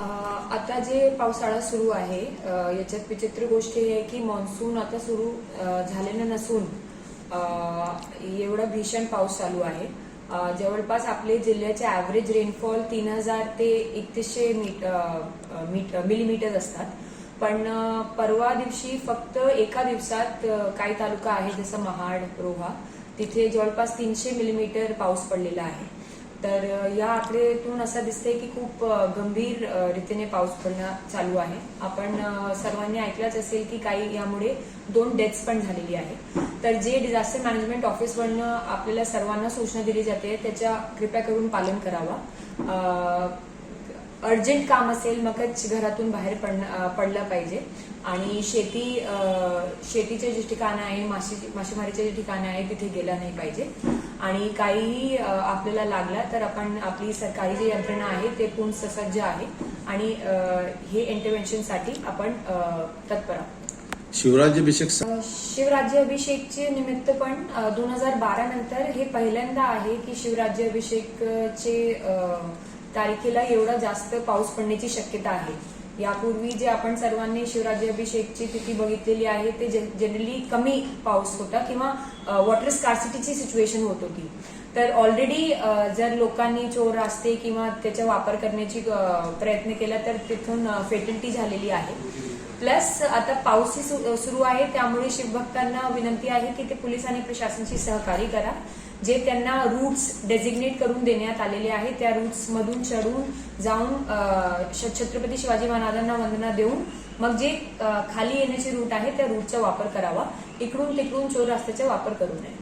आता जे पावसाळा सुरू आहे याच्यात विचित्र गोष्ट ही आहे की मान्सून आता सुरू झालेलं नसून एवढा भीषण पाऊस चालू आहे. जवळपास आपले जिल्ह्याचे ॲव्हरेज रेनफॉल तीन हजार ते एकतीसशे मीट मीट मिलीमीटर असतात. पण परवा दिवशी फक्त एका दिवसात काही तालुका आहे जसं महाड रोहा तिथे जवळपास तीनशे मिलीमीटर पाऊस पडलेला आहे. तर या आकडेतून असं दिसतंय की खूप गंभीर रीतीने पाऊस पडणं चालू आहे. आपण सर्वांनी ऐकलंच असेल की काही यामुळे दोन डेथ्स पण झालेली आहे तर जे डिझास्टर मॅनेजमेंट ऑफिसवरनं आपल्याला सर्वांना सूचना दिली जाते त्याच्या कृपया करून पालन करावा. अर्जंट काम असेल मगच घरातून बाहेर पडणं पडलं पाहिजे. आणि शेती शेतीचे जे ठिकाणं आहे माशी मासेमारीचे जे ठिकाणं आहे तिथे गेलं नाही पाहिजे. आणि काहीही अ, आपल्याला लागला तर आपण आपली सरकारी जी यंत्रणा आहे ते पूर्ण ससज्ज आहे. आणि हे इंटरव्हेन्शनसाठी आपण तत्पर आहोत. शिवराज्याभिषेक शिवराज्याभिषेकचे निमित्त पण दोन हजार बारा नंतर हे पहिल्यांदा आहे की शिवराज्याभिषेकचे तारखेला एवढा जास्त पाऊस पडण्याची शक्यता आहे. यापूर्वी जे आपण सर्वांनी शिवराज्याभिषेकची तिथी बघितलेली आहे ते जनरली कमी पाऊस होता किंवा वॉटर स्कार्सिटीची सिच्युएशन होत होती. तर ऑलरेडी जर लोकांनी चोर रास्ते किंवा त्याचा वापर करण्याची प्रयत्न केला तर तिथून फेटल्टी झालेली आहे. प्लस आता पाऊसही सु- सुरू आहे त्यामुळे शिवभक्तांना विनंती आहे की ते पोलीस आणि प्रशासनाशी सहकार्य करा. जे त्यांना रूट्स डेझिग्नेट करून देण्यात आलेले आहे त्या रूट्स मधून चढून जाऊन श- छत्रपती शिवाजी महाराजांना वंदना देऊन मग जे खाली येण्याचे रूट आहे त्या रूटचा वापर करावा. इकडून तिकडून चोर रस्त्याचा वापर करू नये.